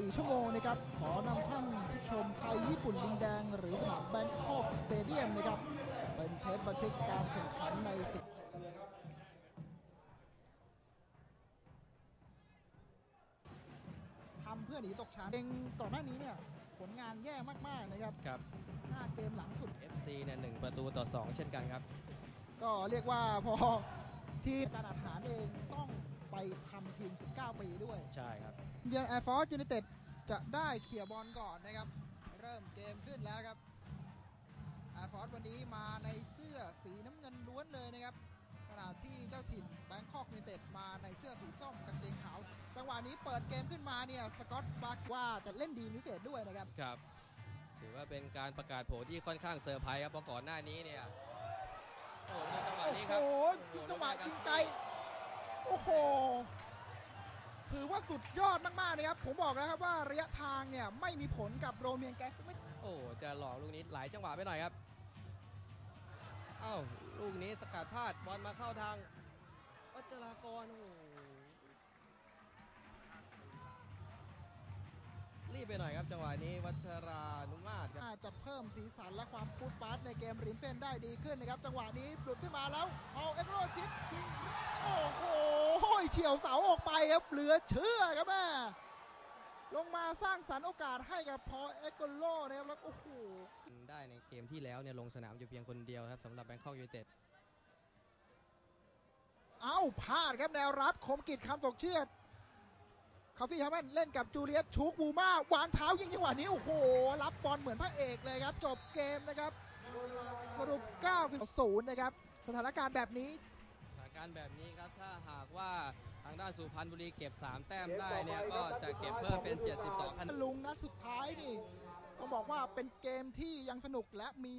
4 ชั่วโมงนะครับ ขอนำท่านผู้ชมไทยญี่ปุ่นดินแดง หรือสนามแบงคอกสเตเดียมนะครับ เป็นเทปบันทึกการแข่งขันในสิทำเพื่อหนีตกชั้นเองก่อนหน้านี้เนี่ย ผลงานแย่มาก ๆ นะครับครับห้าเกมหลังสุด FC เนี่ยหนึ่งประตูต่อ 2 เช่นกันครับ ก็เรียกว่าพอทีมการอาหารเองต้อง 9 ปีด้วย ใช่ครับ เยือนแอร์ฟอร์สยูไนเต็ดจะได้เขี่ยบอลก่อนนะครับ เริ่มเกมขึ้นแล้วครับแอร์ฟอร์สวันนี้มาในเสื้อสีน้ำเงินล้วนเลยนะครับขณะที่เจ้าถิ่นแบงคอกยูไนเต็ดมาในเสื้อสีส้มกางเกงขาวจังหวะนี้เปิดเกมขึ้นมาเนี่ยสกอตบาร์ว่าจะเล่นดีมิเฟดด้วยนะครับครับ ถือว่าเป็นการประกาศโผลที่ค่อนข้างเซอร์ไพรส์ครับเพราะก่อนหน้านี้เนี่ยโอ้โหจังหวะนี้ครับโอ้โหจังหวะยิงไกลโอ้โห อว่าสุดยอดมากๆนะครับ ผมบอกแล้วครับว่าระยะทางเนี่ยไม่มีผลกับโรเมียนแกสไม่โอ้โหจะหลอกลูกนี้หลายจังหวะไปหน่อยครับเอ้าลูกนี้สกัดพลาดบอลมาเข้าทางวัชรากรโอ้โหรีบไปหน่อยครับจังหวะนี้วัชรานุมาตรครับน่าจะเพิ่มสีสันและความฟูดฟาสในเกมริมเฟนได้ดีขึ้นนะครับ จังหวะนี้หลุดขึ้นมาแล้วเอาเอ็กโรชิปโอ้โห เฉียวเสาออกไปครับเหลือเชื่อครับแม่ลงมาสร้างสรรค์โอกาสให้กับพอเอ็กโกโลนะครับแล้วโอ้โหได้ในเกมที่แล้วเนี่ยลงสนามอยู่เพียงคนเดียวครับสำหรับแบงคอกยูไนเต็ดเอ้าพลาดครับแนวรับคมกิจคำตกเชือดคาฟี่ฮาแมนเล่นกับจูเลียสชูกบูมาวางเท้ายิงจังหวะนี้ โอ้โห รับบอลเหมือนพระเอกเลยครับ จบเกมนะครับสรุป9 0นะครับ สถานการณ์แบบนี้สถาน การณ์แบบนี้ครับถ้าหากว่าทางด้านสุพรรณบุรีเก็บ 3 แต้มได้เนี่ยก็จะเก็บเพิ่มเป็น 72คะแนนลุงนัดสุดท้ายนี่ต้องบอกว่าเป็นเกมที่ยังสนุกและมี